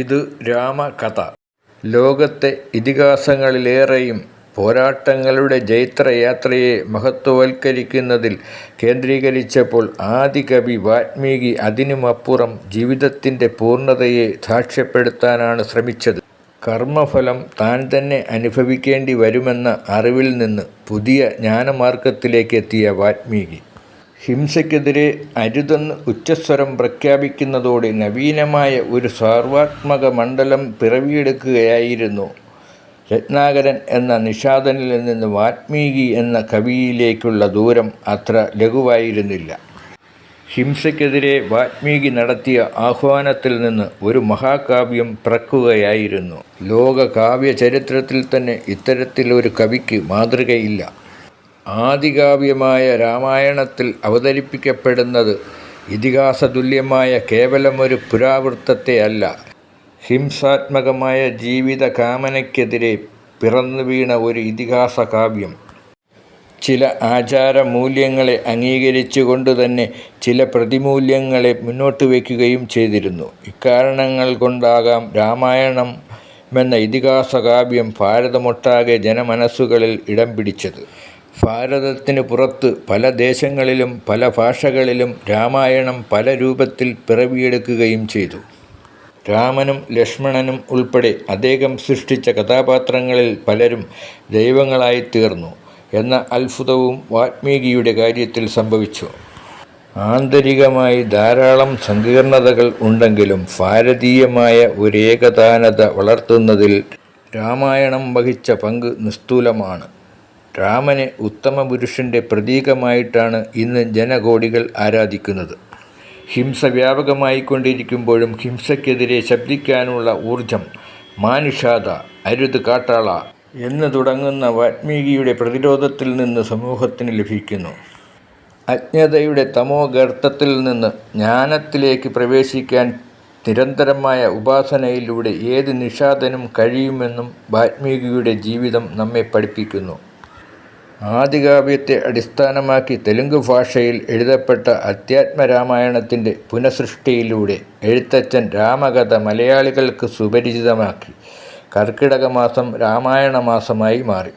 ഇത് രാമകഥ. ലോകത്തെ ഇതിഹാസങ്ങളിലേറെയും പോരാട്ടങ്ങളുടെ ജൈത്രയാത്രയെ മഹത്വവൽക്കരിക്കുന്നതിൽ കേന്ദ്രീകരിച്ചപ്പോൾ ആദികവി വാത്മീകി അതിനുമപ്പുറം ജീവിതത്തിന്റെ പൂർണതയെ സാക്ഷ്യപ്പെടുത്താനാണ് ശ്രമിച്ചത്. കർമ്മഫലം താൻ തന്നെ അനുഭവിക്കേണ്ടി വരുമെന്ന അറിവിൽ നിന്ന് പുതിയ ജ്ഞാനമാർഗത്തിലേക്കെത്തിയ വാല്മീകി, ഹിംസയ്ക്കെതിരെ അരുതെന്ന് ഉച്ചസ്വരം പ്രഖ്യാപിക്കുന്നതോടെ നവീനമായ ഒരു സർവാത്മക മണ്ഡലം പിറവിയെടുക്കുകയായിരുന്നു. രത്നാകരൻ എന്ന നിഷാദനിൽ നിന്ന് വാത്മീകി എന്ന കവിയിലേക്കുള്ള ദൂരം അത്ര ലഘുവായിരുന്നില്ല. ഹിംസയ്ക്കെതിരെ വാത്മീകി നടത്തിയ ആഹ്വാനത്തിൽ നിന്ന് ഒരു മഹാകാവ്യം പിറക്കുകയായിരുന്നു. തന്നെ ഇത്തരത്തിലൊരു കവിക്ക് മാതൃകയില്ല. ആദികാവ്യമായ രാമായണത്തിൽ അവതരിപ്പിക്കപ്പെടുന്നത് ഇതിഹാസതുല്യമായ കേവലമൊരു പുരാവൃത്തത്തെയല്ല, ഹിംസാത്മകമായ ജീവിത കാമനയ്ക്കെതിരെ പിറന്നു വീണ ഒരു ഇതിഹാസ കാവ്യം ചില ആചാരമൂല്യങ്ങളെ അംഗീകരിച്ചുകൊണ്ടുതന്നെ ചില പ്രതിമൂല്യങ്ങളെ മുന്നോട്ട് വയ്ക്കുകയും ചെയ്തിരുന്നു. ഇക്കാരണങ്ങൾ കൊണ്ടാകാം രാമായണം എന്ന ഇതിഹാസകാവ്യം ഭാരതമൊട്ടാകെ ജനമനസ്സുകളിൽ ഇടംപിടിച്ചത്. ഭാരതത്തിനു പുറത്ത് പല ദേശങ്ങളിലും പല ഭാഷകളിലും രാമായണം പല രൂപത്തിൽ പിറവിയെടുക്കുകയും ചെയ്തു. രാമനും ലക്ഷ്മണനും ഉൾപ്പെടെ അദ്ദേഹം സൃഷ്ടിച്ച കഥാപാത്രങ്ങളിൽ പലരും ദൈവങ്ങളായി തീർന്നു എന്ന അത്ഭുതവും വാത്മീകിയുടെ കാര്യത്തിൽ സംഭവിച്ചു. ആന്തരികമായി ധാരാളം സങ്കീർണതകൾ ഉണ്ടെങ്കിലും ഭാരതീയമായ ഒരേകതാനത വളർത്തുന്നതിൽ രാമായണം വഹിച്ച പങ്ക് നിസ്തുലമാണ്. രാമനെ ഉത്തമപുരുഷന്റെ പ്രതീകമായിട്ടാണ് ഇന്ന് ജനകോടികൾ ആരാധിക്കുന്നത്. ഹിംസ വ്യാപകമായിക്കൊണ്ടിരിക്കുമ്പോഴും ഹിംസയ്ക്കെതിരെ ശബ്ദിക്കാനുള്ള ഊർജം മാനുഷാത അരുത് കാട്ടാള എന്ന് തുടങ്ങുന്ന വാത്മീകിയുടെ പ്രതിരോധത്തിൽ നിന്ന് സമൂഹത്തിന് ലഭിക്കുന്നു. അജ്ഞതയുടെ തമോ ഗർത്തത്തിൽ നിന്ന് ജ്ഞാനത്തിലേക്ക് പ്രവേശിക്കാൻ നിരന്തരമായ ഉപാസനയിലൂടെ ഏത് നിഷാദനും കഴിയുമെന്നും വാത്മീകിയുടെ ജീവിതം നമ്മെ പഠിപ്പിക്കുന്നു. ആദികാവ്യത്തെ അടിസ്ഥാനമാക്കി തെലുങ്ക് ഭാഷയിൽ എഴുതപ്പെട്ട അധ്യാത്മരാമായണത്തിന്റെ പുനഃസൃഷ്ടിയിലൂടെ എഴുത്തച്ഛൻ രാമകഥ മലയാളികൾക്ക് സുപരിചിതമാക്കി. കർക്കിടക മാസം രാമായണ മാസമായി മാറി.